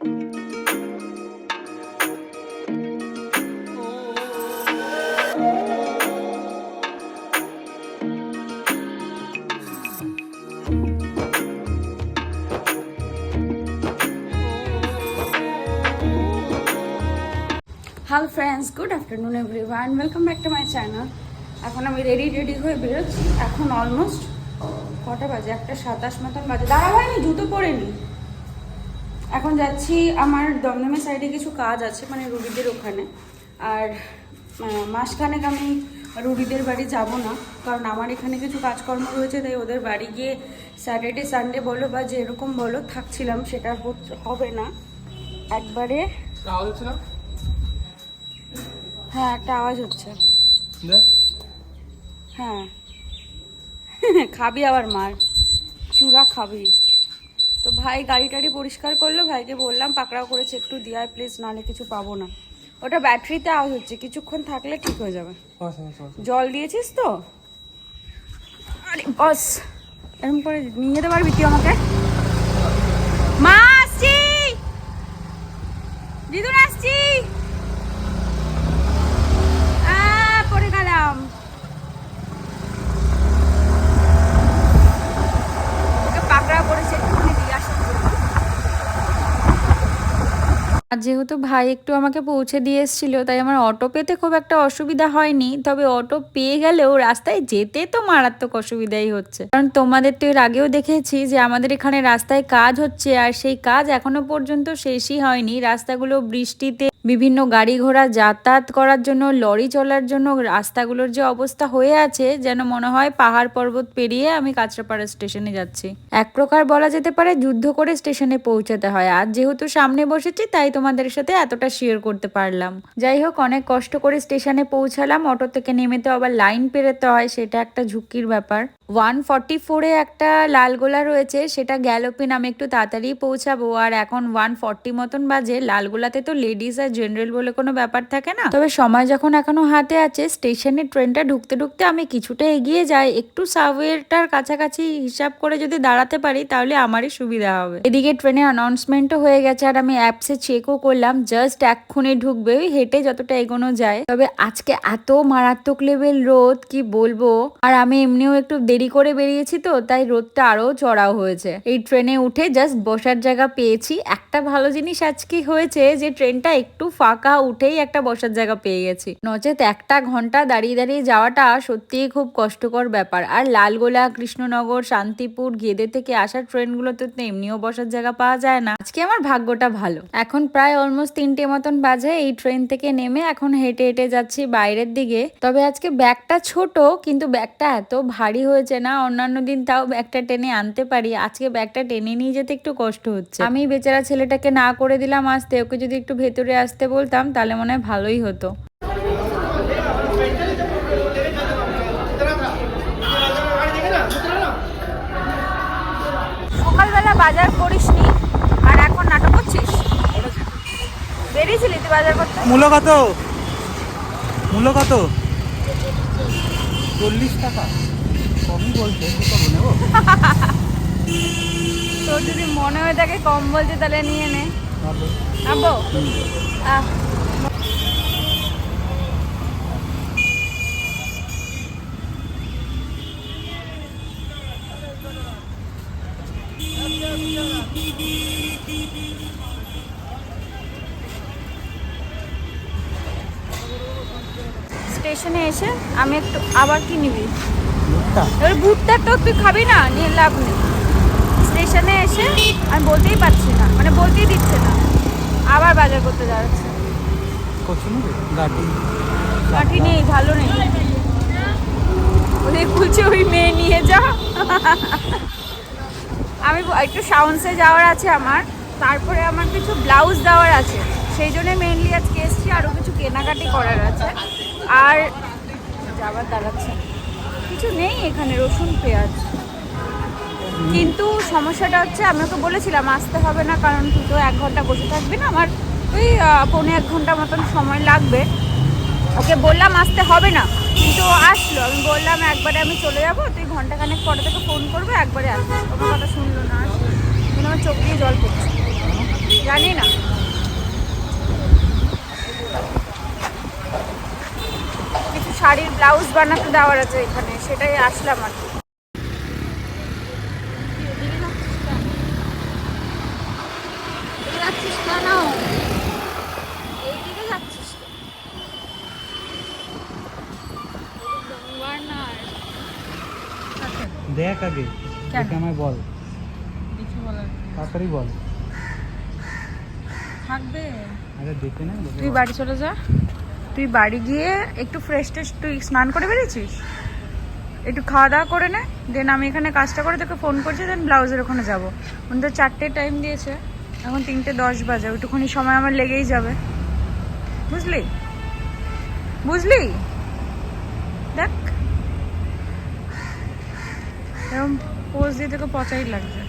Hello friends good afternoon everyone welcome back to my channel এখন আমি ready ready হয়ে বেরোচ্ছি। এখন অলমোস্ট কটা বাজে? একটা সাতাশ মতন বাজে। দাঁড়া হয়নি জুতো পরিনি এখন যাচ্ছি আমার দমদমের সাইডে কিছু কাজ আছে মানে রুগীদের ওখানে। আর মাসখানেক আমি রুগীদের বাড়ি যাব না কারণ আমার এখানে কিছু কাজকর্ম রয়েছে তাই ওদের বাড়ি গিয়ে স্যাটারডে সানডে বলো বা যেরকম বলো থাকছিলাম সেটা হবে না। একবারে হ্যাঁ একটা আওয়াজ হচ্ছে। হ্যাঁ। খাবি আবার মার। চূড়া খাবি। তো ভাই গাড়ি টাড়ি পরিষ্কার করল ভাইকে বললাম পাকড়াও করেছে একটু দিয়ায় প্লিজ নাহলে কিছু পাবো না। ওটা ব্যাটারিতে আওয়াজ হচ্ছে কিছুক্ষণ থাকলে ঠিক হয়ে যাবে। জল দিয়েছিস তো? আরে বস এরকম করে নিয়ে যেতে পারবি তুই আমাকে। মা আসছি! দিদুন আসছি আহ, পড়ে গেলাম ওকে পাকড়া করেছে একটুখানি দিয়ে আসার জন্য। আর যেহেতু ভাই একটু আমাকে পৌঁছে দিয়ে এসেছিল, তাই আমার অটো পেতে খুব একটা অসুবিধা হয়নি। তবে অটো পেয়ে গেলেও রাস্তায় যেতে তো মারাত্মক অসুবিধাই হচ্ছে। কারণ তোমাদের তো এর আগেও দেখেছি যে আমাদের এখানে রাস্তায় কাজ হচ্ছে আর সেই কাজ এখনও পর্যন্ত শেষই হয়নি। রাস্তাগুলো বৃষ্টিতে, বিভিন্ন গাড়ি ঘোড়া যাতায়াত করার জন্য, লরি চলার জন্য রাস্তাগুলোর যে অবস্থা হয়ে আছে, যেন মনে হয় পাহাড় পর্বত পেরিয়ে আমি কাঁচরাপাড়া স্টেশনে যাচ্ছি। এক প্রকার বলা যেতে পারে যুদ্ধ করে স্টেশনে পৌঁছাতে হয়। আর যেহেতু সামনে বসেছি, তাই তোমাদের সাথে এতটা শেয়ার করতে পারলাম। যাই হোক, অনেক কষ্ট করে স্টেশনে পৌঁছালাম। অটো থেকে নেমে তো আবার লাইন পেরোতে হয়, সেটা একটা ঝুঁকির ব্যাপার। ওয়ান ফর্টি ফোরে একটা লালগোলা রয়েছে, সেটা গ্যালোপিন, আমি একটু তাড়াতাড়ি পৌঁছাবো। আর এখন ওয়ান ফর্টি মতন বাজে লালগোলাতে তো লেডিস আর জেনারেল বলে কোনো ব্যাপার থাকে না। তবে সময় যখন এখনও হাতে আছে, স্টেশনে ট্রেনটা ঢুকতে ঢুকতে আমি কিছুটা এগিয়ে যাই। একটু সাবওয়েটার কাছাকাছি হিসাব করে যদি দাঁড়াতে পারি, তাহলে আমারই সুবিধা হবে। এদিকে ট্রেনের অ্যানাউন্সমেন্টও হয়ে গেছে, আর আমি অ্যাপসে চেকও করলাম। জাস্ট এক্ষুনি ঢুকবে, ওই হেঁটে যতটা এগোনো যায়। তবে আজকে এত মারাত্মক লেভেল রোদ, কি বলব? আর আমি এমনিও একটু দেরি করে বেরিয়েছি তো, তাই রোদটা আরও চড়াও হয়েছে। এই ট্রেনে উঠে জাস্ট বসার জায়গা পেয়েছি। একটা ভালো জিনিস আজকে হয়েছে যে, ট্রেনটা একটু ফাঁকা উঠেই একটা বসার জায়গা পেয়ে গেছি। নচেত একটা ঘণ্টা দাঁড়িয়ে দাঁড়িয়ে যাওয়াটা সত্যিই খুব কষ্টকর ব্যাপার। আর লালগোলা, কৃষ্ণনগর, শান্তিপুর, গেদে থেকে আসা ট্রেনগুলোতে তো এমনিও বসার জায়গা পাওয়া যায় না। আজকে আমার ভাগ্যটা ভালো। এখন প্রায় অলমোস্ট তিনটে মতন বাজে, এই ট্রেন থেকে নেমে এখন হেঁটে হেঁটে যাচ্ছি বাইরের দিকে। তবে আজকে ব্যাগটা ছোট, কিন্তু ব্যাগটা এত ভারী হয়েছে না অন্যান্য দিন তাও ব্যাগটা টেনে আনতে পারি। আজকে ব্যাগটা টেনে নিয়ে যেতে একটু কষ্ট হচ্ছে। আমি বেচারা ছেলেটাকে না করে দিলাম আসতে। ওকে যদি একটু ভেতরে আসতে বলতাম তাহলে মনে হয় ভালোই হতো। সকালবেলা বাজার করিসনি আর এখন নাটক করছিস? বেরিয়েছিলি তুই বাজার করতে? মূল্য কত? মূল্য কত? চল্লিশ টাকা। কমই বলছে কি করব নেব? তোর যদি মনে হয়ে থাকে কম বলছে তাহলে নিয়ে নে। আহ। স্টেশনে এসে আমি একটু আবার কি নিবি? এবার ভুট্টা তো তুই খাবি না নিয়ে লাভ নেই। স্টেশনে এসে আমি বলতেই পারছি না মানে বলতেই দিচ্ছে না। আবার বাজার করতে যাচ্ছে। নেবে গাড়ি কাঠি নেই ভালো নেই। ওদের বলছে ওই মেয়ে নিয়ে যা। আমি একটু সাউন্সে যাওয়ার আছে আমার। তারপরে আমার কিছু ব্লাউজ দেওয়ার আছে। সেই জন্য মেনলি আজকে এসেছি আরও কিছু কেনাকাটি করার আছে। আর যাবার দাঁড়াচ্ছে কিছু নেই এখানে, রসুন, পেঁয়াজ। কিন্তু সমস্যাটা হচ্ছে আমি ওকে বলেছিলাম, আসতে হবে না, কারণ তুই তো এক ঘণ্টা বসে থাকবি না, আমার ওই পৌনে এক ঘণ্টা মতন সময় লাগবে। ওকে বললাম আসতে হবে না, কিন্তু আসলো। আমি বললাম, একবারে আমি চলে যাব, তুই ঘন্টাখানেক পরে থেকে ফোন করবে, একবারে আসব। আমার কথা শুনলো না আসলো আমার চোখ দিয়ে জল পড়ছে। জানি না। শাড়ির ব্লাউজ বানাতে দেওয়ার আছে এখানে সেটাই আসলাম আর কি। দেখ আগে আমায় বল। তাড়াতাড়ি বল। থাকবে? আরে দেখে না তুই বাড়ি চলে যা। তুই বাড়ি গিয়ে একটু ফ্রেশ ট্রেশ তুই স্নান করে বেরিয়েছিস? একটু খাওয়া দাওয়া করে নে দেন আমি এখানে কাজটা করে তোকে ফোন করছি দেন ব্লাউজের ওখানে যাব। উনি তো চারটে টাইম দিয়েছে, এখন তিনটে দশ বাজে, ওইটুকুনি সময় আমার লেগেই যাবে। বুঝলি? বুঝলি? দেখ। এরকম পোজ দিয়ে তোকে পচাই লাগছে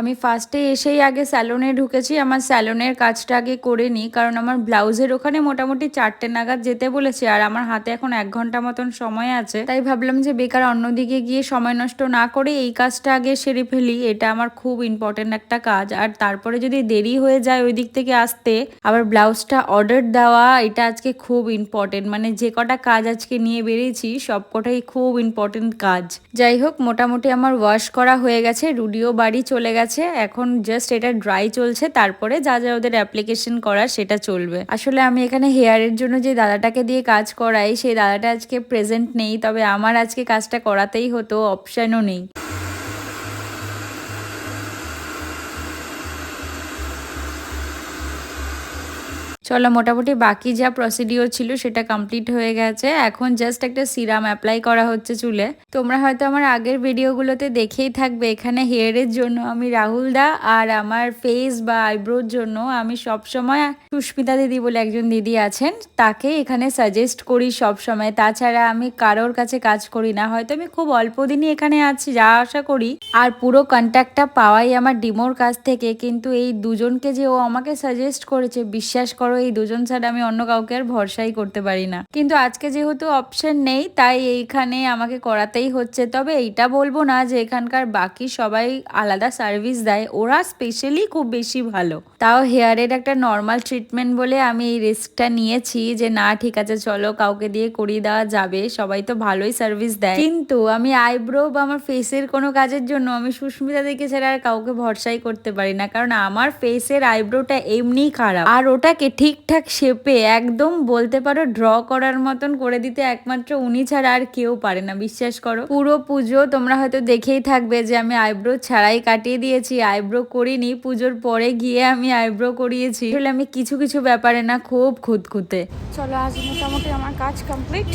আমি ফার্স্টে এসেই আগে স্যালনে ঢুকেছি, আমার স্যালনের কাজটা আগে করে নিই, কারণ আমার ব্লাউজের ওখানে মোটামুটি চারটে নাগাদ যেতে বলেছে, আর আমার হাতে এখন এক ঘণ্টা মতন সময় আছে। তাই ভাবলাম যে বেকার অন্যদিকে গিয়ে সময় নষ্ট না করে এই কাজটা আগে সেরে ফেলি, এটা আমার খুব ইম্পর্টেন্ট একটা কাজ। আর তারপরে যদি দেরি হয়ে যায় ওই দিক থেকে আসতে, আবার ব্লাউজটা অর্ডার দেওয়া, এটা আজকে খুব ইম্পর্টেন্ট মানে যে কটা কাজ আজকে নিয়ে বেরিয়েছি সব কটাই খুব ইম্পর্টেন্ট কাজ। যাই হোক, মোটামুটি আমার ওয়াশ করা হয়ে গেছে, রুডিও বাড়ি চলে গেছে। এখন জাস্ট এটা ড্রাই চলছে, তারপরে যা যা ওদের অ্যাপ্লিকেশন করার সেটা চলবে। আসলে আমি এখানে হেয়ারের জন্য যে দাদাটাকে দিয়ে কাজ করাই, সেই দাদাটা আজকে প্রেজেন্ট নেই, তবে আমার আজকে কাজটা করাতেই হতো অপশানও নেই। চলো, মোটামুটি বাকি যা প্রসিডিওর ছিল সেটা কমপ্লিট হয়ে গেছে। এখন জাস্ট একটা সিরাম অ্যাপ্লাই করা হচ্ছে চুলে। তোমরা হয়তো আমার আগের ভিডিওগুলোতে দেখেই থাকবে, এখানে হেয়ারের জন্য আমি রাহুল দা আর আমার ফেস বা আইব্রোর জন্য আমি সব সময় সুস্মিতা দিদি বলে একজন দিদি আছেন। তাকে এখানে সাজেস্ট করি সব সময় তাছাড়া আমি কারোর কাছে কাজ করি না। হয়তো আমি খুব অল্প দিনই এখানে আছি, যা আশা করি। আর পুরো কন্ট্যাক্টটা পাওয়াই আমার ডিমোর কাছ থেকে। কিন্তু এই দুজনকে যে ও আমাকে সাজেস্ট করেছে, বিশ্বাস করো এই দুজন ছাড়া আমি অন্য কাউকে আর ভরসাই করতে পারি না। কিন্তু আজকে যেহেতু অপশন নেই, তাই এইখানে আমাকে করাতেই হচ্ছে। তবে এইটা বলব না যে এখানকার বাকি সবাই আলাদা সার্ভিস দেয়। ওরা স্পেশালি খুব বেশি ভালো। তাও হেয়ারের একটা নর্মাল ট্রিটমেন্ট বলে আমি এই রিস্কটা নিয়েছি যে না, ঠিক আছে, চলো কাউকে দিয়ে করিয়ে দেওয়া যাবে। সবাই তো ভালোই সার্ভিস দেয়। কিন্তু আমি আইব্রো বা আমার ফেসের কোনো কাজের জন্য আমি সুস্মিতা দেখে ছাড়া আর কাউকে ভরসাই করতে পারি না। কারণ আমার ফেসের আইব্রোটা এমনি খারাপ। আর ওটাকে ঠিকঠাক শেপে একদম বলতে পারো ড্র করার মতন করে দিতে একমাত্র উনি ছাড়া আর কেউ পারে না, বিশ্বাস করো। পুরো পুজো তোমরা হয়তো দেখেই থাকবে যে আমি আইব্রো ছাড়াই কাটিয়ে দিয়েছি আইব্রো করিনি, পুজোর পরে গিয়ে আমি আইব্রো করিয়েছি। আসলে আমি কিছু কিছু ব্যাপারে না, খুব খুঁতখুঁতে। চলো, আজ মোটামুটি আমার কাজ কমপ্লিট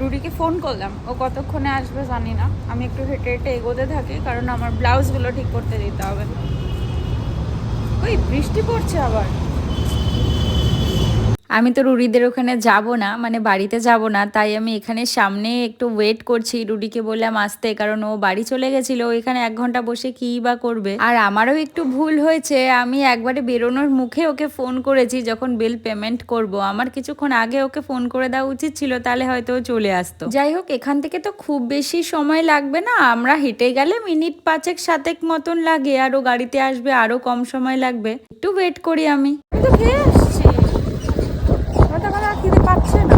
রুডিকে ফোন করলাম, ও কতক্ষণে আসবে জানি না। আমি একটু হেঁটে হেঁটে এগোতে থাকি, কারণ আমার ব্লাউজগুলো ঠিক করতে দিতে হবে। ওই, বৃষ্টি পড়ছে আবার। আমি তো রুডিদের ওখানে যাব না মানে বাড়িতে যাব না, তাই আমি এখানে সামনে একটু ওয়েট করছি রুডিকে বললাম আসতে, কারণ ও বাড়ি চলে গেছিল এখানে এক ঘণ্টা বসে কি বা করবে। আর আমারও একটু ভুল হয়েছে, আমি একবারে বেরোনোর মুখে ওকে ফোন করেছি, যখন বিল পেমেন্ট করব, আমার কিছুক্ষণ আগে ওকে ফোন করে দেওয়া উচিত ছিল, তাহলে হয়তো ও চলে আসতো। যাই হোক, এখান থেকে তো খুব বেশি সময় লাগবে না, আমরা হেঁটে গেলে মিনিট পাঁচেক সাতেক মতন লাগে, আর ও গাড়িতে আসবে, আরও কম সময় লাগবে, একটু ওয়েট করি আমি এসছি হয়তো আমার আর খিদে পাচ্ছে না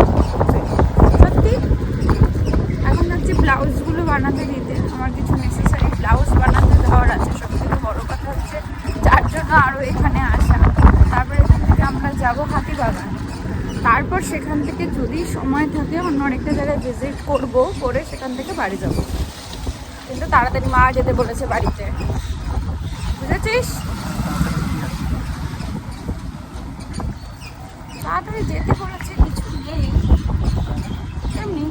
সত্যি এখন যাচ্ছি ব্লাউজগুলো বানাতে দিতে। আমার কিছু নেসেসারি ব্লাউজ বানাতে দেওয়ার আছে সব থেকে বড়ো কথা হচ্ছে যার জন্য আরও এখানে আসা। তারপরে এখান থেকে আমরা যাব হাতিবাগান। তারপর সেখান থেকে যদি সময় থাকে অন্য আরেকটা জায়গায় ভিজিট করব, করে সেখান থেকে বাড়ি যাব। কিন্তু তাড়াতাড়ি মা যেতে বলেছে বাড়িতে। বুঝেছিস? তাড়াতাড়ি যেতে বলেছে, কিছু নেই। এমনি।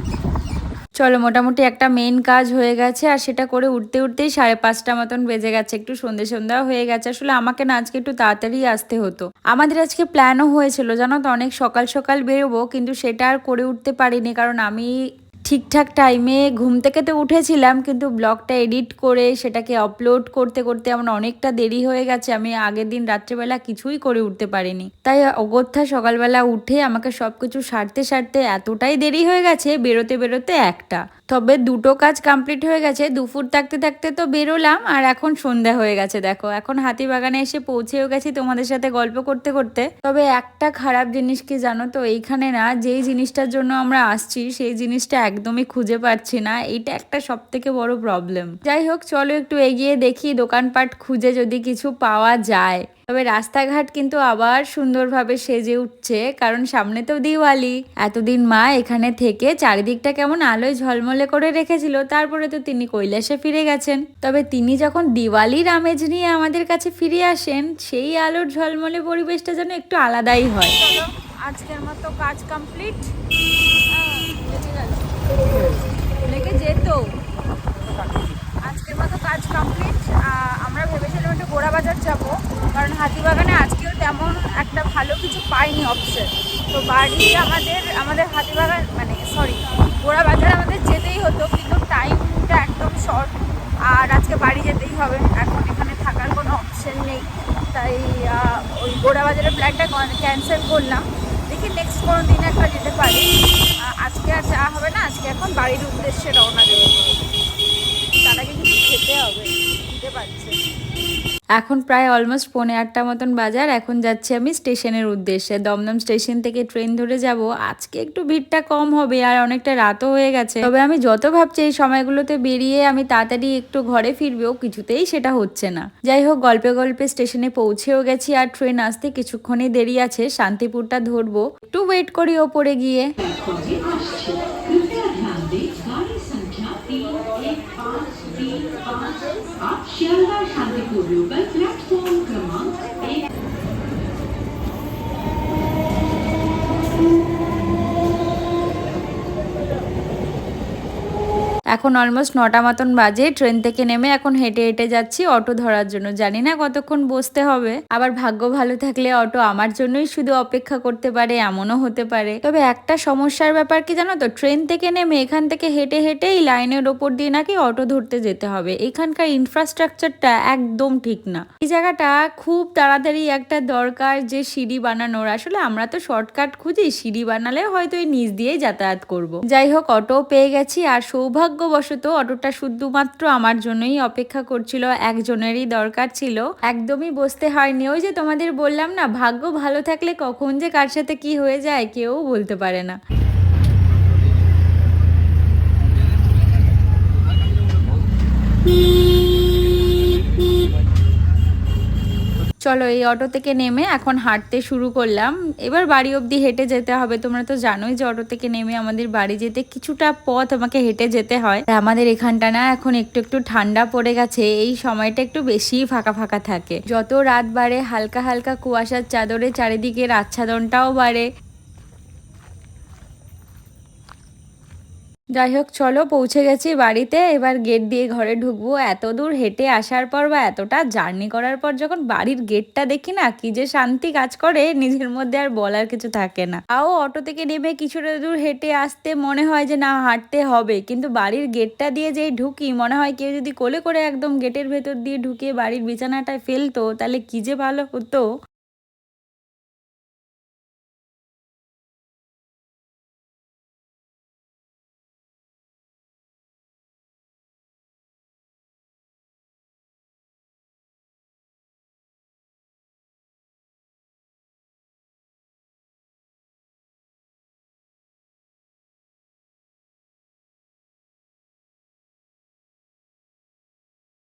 চলো, মোটামুটি একটা মেন কাজ হয়ে গেছে আর সেটা করে উঠতে উঠতেই সাড়ে পাঁচটা মতন বেজে গেছে। একটু সন্ধে সন্ধ্যা হয়ে গেছে। আসলে আমাকে না আজকে একটু তাড়াতাড়ি আসতে হতো। আমাদের আজকে প্ল্যানও হয়েছিল, জানো তো? অনেক সকাল সকাল বেরোবো, কিন্তু সেটা আর করে উঠতে পারিনি। কারণ আমি ঠিকঠাক টাইমে ঘুম থেকে তো উঠেছিলাম, কিন্তু ব্লগটা এডিট করে সেটাকে আপলোড করতে করতে আমার অনেকটা দেরি হয়ে গেছে। আমি আগের দিন রাত্রেবেলা কিছুই করে উঠতে পারিনি। তাই অগত্যা সকালবেলা উঠে আমাকে সব কিছু সারতে সারতে এতটাই দেরি হয়ে গেছে, বেরোতে বেরোতে একটা। তবে দুটো কাজ কমপ্লিট হয়ে গেছে, দুপুর থাকতে থাকতে তো বেরোলাম, আর এখন সন্ধ্যা হয়ে গেছে, দেখো। এখন হাতিবাগানে এসে পৌঁছেও গেছি তোমাদের সাথে গল্প করতে করতে। তবে একটা খারাপ জিনিস কি জানো তো, এইখানে না, যেই জিনিসটার জন্য আমরা আসছি, সেই জিনিসটা একদমই খুঁজে পাচ্ছি না। এটা একটা সব থেকে বড় প্রবলেম যাই হোক চলো একটু এগিয়ে দেখি দোকানপাট খুঁজে যদি কিছু পাওয়া যায়। তবে রাস্তাঘাট কিন্তু আবার সুন্দরভাবে সেজে উঠছে, কারণ সামনে তো দিওয়ালি। এতদিন মা এখানে থেকে চারিদিকটা কেমন আলোয় ঝলমলে করে রেখেছিল, তারপরে তো তিনি কৈলাসে ফিরে গেছেন। তবে তিনি যখন দিওয়ালির আমেজ নিয়ে আমাদের কাছে ফিরে আসেন, সেই আলোর ঝলমলে পরিবেশটা যেন একটু আলাদাই হয়। আজকের মতো কাজ কমপ্লিট লেগে যেত। আজকের মতো কাজ কমপ্লিট আমরা ভেবেছিলাম একটু গোড়া বাজার যাব, কারণ হাতিবাগানে আজকেও তেমন একটা ভালো কিছু পাইনি অপশন তো বাড়ি আমাদের আমাদের হাতিবাগান মানে সরি গোড়া বাজার আমাদের যেতেই হতো, কিন্তু টাইমটা একদম শর্ট আর আজকে বাড়ি যেতেই হবে, এখন এখানে থাকার কোনো অপশন নেই। তাই ওই গোড়া বাজারের প্ল্যানটা ক্যান্সেল করলাম। দেখি নেক্সট কোনো দিন একটা যেতে পারি। আজকে আর যাওয়া হবে না, আজকে এখন বাড়ির উদ্দেশ্যে রওনা দেবে। তার আগে কিছু খেতে হবে খেতে পারছে এখন প্রায় অলমোস্ট পৌনে আটটা মতন বাজার, এখন যাচ্ছি আমি স্টেশনের উদ্দেশ্যে। দমদম স্টেশন থেকে ট্রেন ধরে যাব। আজকে একটু ভিড়টা কম হবে আর অনেকটা রাতও হয়ে গেছে। তবে আমি যত ভাবছি এই সময়গুলোতে বেরিয়ে আমি তাড়াতাড়ি একটু ঘরে ফিরবেও, কিছুতেই সেটা হচ্ছে না। যাই হোক, গল্পে গল্পে স্টেশনে পৌঁছেও গেছি আর ট্রেন আসতে কিছুক্ষণই দেরি আছে। শান্তিপুরটা ধরবো। একটু ওয়েট করি ওপরে গিয়ে। আচ্ছা, आप Rubank এখন অলমোস্ট নটা মতন বাজে ট্রেন থেকে নেমে এখন হেঁটে হেঁটে যাচ্ছি অটো ধরার জন্য। জানি না কতক্ষণ বসতে হবে, আবার ভাগ্য ভালো থাকলে অটো আমার জন্যই শুধু অপেক্ষা করতে পারে, এমনও হতে পারে। তবে একটা সমস্যার ব্যাপার কি জানো তো ট্রেন থেকে নেমে এখান থেকে হেঁটে হেঁটে এই লাইনের ওপর দিয়ে নাকি অটো ধরতে যেতে হবে। এখানকার ইনফ্রাস্ট্রাকচারটা একদম ঠিক না। এই জায়গাটা খুব তাড়াতাড়ি একটা দরকার যে সিঁড়ি বানানোর। আসলে আমরা তো শর্টকাট খুঁজি, সিঁড়ি বানালে হয়তো এই নিচ দিয়েই যাতায়াত করব। যাই হোক অটো পেয়ে গেছি আর সৌভাগ্যবশত অটোটা শুধুমাত্র আমার জন্যই অপেক্ষা করছিল, একজনেরই দরকার ছিল। একদমই বসতে হয়নি। ওই যে তোমাদের বললাম না, ভাগ্য ভালো থাকলে কখন যে কার সাথে কি হয়ে যায়, কেউ বলতে পারে না। চলো এই অটো থেকে নেমে এখন হাঁটতে শুরু করলাম। এবার বাড়ি অবধি হেঁটে যেতে হবে। তোমরা তো জানোই যে অটো থেকে নেমে আমাদের বাড়ি যেতে কিছুটা পথ আমাকে হেঁটে যেতে হয়। আমাদের এখানটা না এখন একটু একটু ঠান্ডা পড়ে গেছে। এই সময়টা একটু বেশি ফাঁকা ফাঁকা থাকে। যত রাত বাড়ে, হালকা হালকা কুয়াশার চাদরে চারিদিকের আচ্ছাদনটাও বাড়ে। যাই হোক, চলো, পৌঁছে গেছি বাড়িতে। এবার গেট দিয়ে ঘরে ঢুকবো। এত দূর হেঁটে আসার পর বা এতটা জার্নি করার পর যখন বাড়ির গেটটা দেখি না, কি যে শান্তি কাজ করে, নিজের মধ্যে আর বলার কিছু থাকে না। তাও অটো থেকে নেমে কিছুটা দূর হেঁটে আসতে মনে হয় যে, না, হাঁটতে হবে। কিন্তু বাড়ির গেটটা দিয়ে যেই ঢুকি, মনে হয় কেউ যদি কোলে করে একদম গেটের ভেতর দিয়ে ঢুকিয়ে বাড়ির বিছানাটায় ফেলতো, তাহলে কি যে ভালো হতো।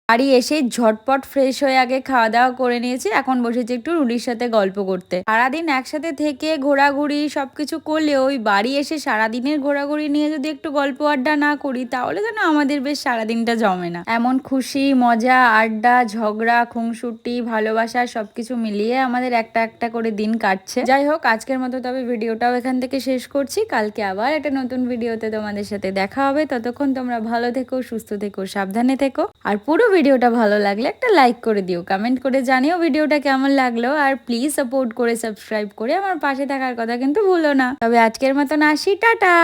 বাড়ি এসে ঝটপট ফ্রেশ হয়ে আগে খাওয়া দাওয়া করে নিয়েছি। এখন বসেছি একটু রুডির সাথে গল্প করতে। সারাদিন একসাথে থেকে ঘোরাঘুরি সবকিছু করলে ওই বাড়ি এসে সারাদিনের ঘোরাঘুরি নিয়ে যদি একটু গল্প আড্ডা না করি, তাহলে যেন আমাদের বেশ সারাদিনটা জমে না। এমন খুশি, মজা, আড্ডা, ঝগড়া, খুনসুটি, ভালোবাসা সবকিছু মিলিয়ে আমাদের একটা একটা করে দিন কাটছে। যাই হোক, আজকের মতো তবে ভিডিওটাও এখান থেকে শেষ করছি। কালকে আবার একটা নতুন ভিডিওতে তোমাদের সাথে দেখা হবে। ততক্ষণ তোমরা ভালো থেকো, সুস্থ থেকো, সাবধানে থেকো। আর পুরো ভিডিওটা ভালো লাগলে একটা লাইক করে দিও কমেন্ট করে জানিও ভিডিওটা কেমন লাগল, আর প্লিজ সাপোর্ট করে সাবস্ক্রাইব করে আমার পাশে থাকার কথা কিন্তু ভুলো না। তবে আজকের মতন আসি, টাটা!